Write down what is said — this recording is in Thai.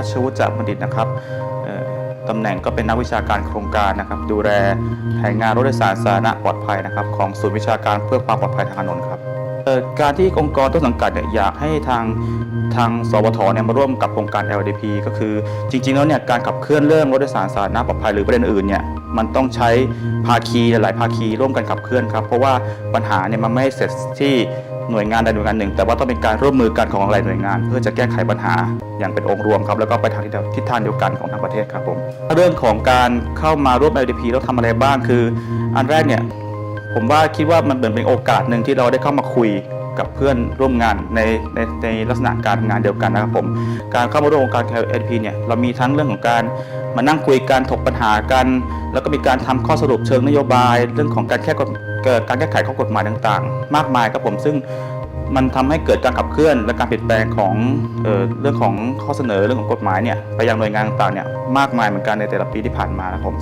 ทัชวุฒิจากบัณฑิตนะครับตำแหน่งก็เป็นนักวิชาการโครงการนะครับ ดูแลแผนงานรถโดยสารสาธารณะปลอดภัยนะครับ ของศูนย์วิชาการเพื่อความปลอดภัยทางถนนครับ การที่องค์กรต้นสังกัดอยากให้ทางทางสวทเนี่ยมาร่วมกับโครงการ LDP ก็คือจริง ๆ แล้วเนี่ยการขับเคลื่อนเรื่องรถโดยสารสาธารณะปลอดภัยหรือประเด็นอื่นเนี่ยมันต้องใช้ภาคีหลายๆภาคีร่วมกันขับเคลื่อนครับ เพราะว่าปัญหาเนี่ยมันไม่เสร็จที่หน่วยงานใดหน่วยงานหนึ่ง แต่ว่าต้องเป็นการร่วมมือกันของหลายหน่วยงาน เพื่อจะแก้ไขปัญหาอย่างเป็นองค์รวมครับ แล้วก็ไปทางทิศทางเดียวกันของทั้งประเทศครับผมเรื่องของการเข้ามาร่วม LDP แล้วทำอะไรบ้างคือ อันแรกเนี่ย ผมว่าคิดว่ามันเหมือนเป็นโอกาสหนึ่งที่เราได้เข้ามาคุยกับเพื่อนร่วมงานในในในลักษณะการงานเดียวกันนะครับผมการเข้ามาร่วมองค์การ LDP เนี่ยเรามีทั้งเรื่องของการมานั่งคุยกันถกปัญหากัน แล้วก็มีการทำข้อสรุปเชิงนโยบาย เรื่องของการแก้กฎเกิดการแก้ไขข้อกฎหมายต่างๆ มากมายครับผมซึ่งมันทำให้เกิดการขับเคลื่อนและการเปลี่ยนแปลงของเออเรื่องของข้อเสนอเรื่องของกฎหมายเนี่ยไปยังหน่วยงานต่างๆเนี่ยมากมายเหมือนกันในแต่ละปีที่ผ่านมานะครับผม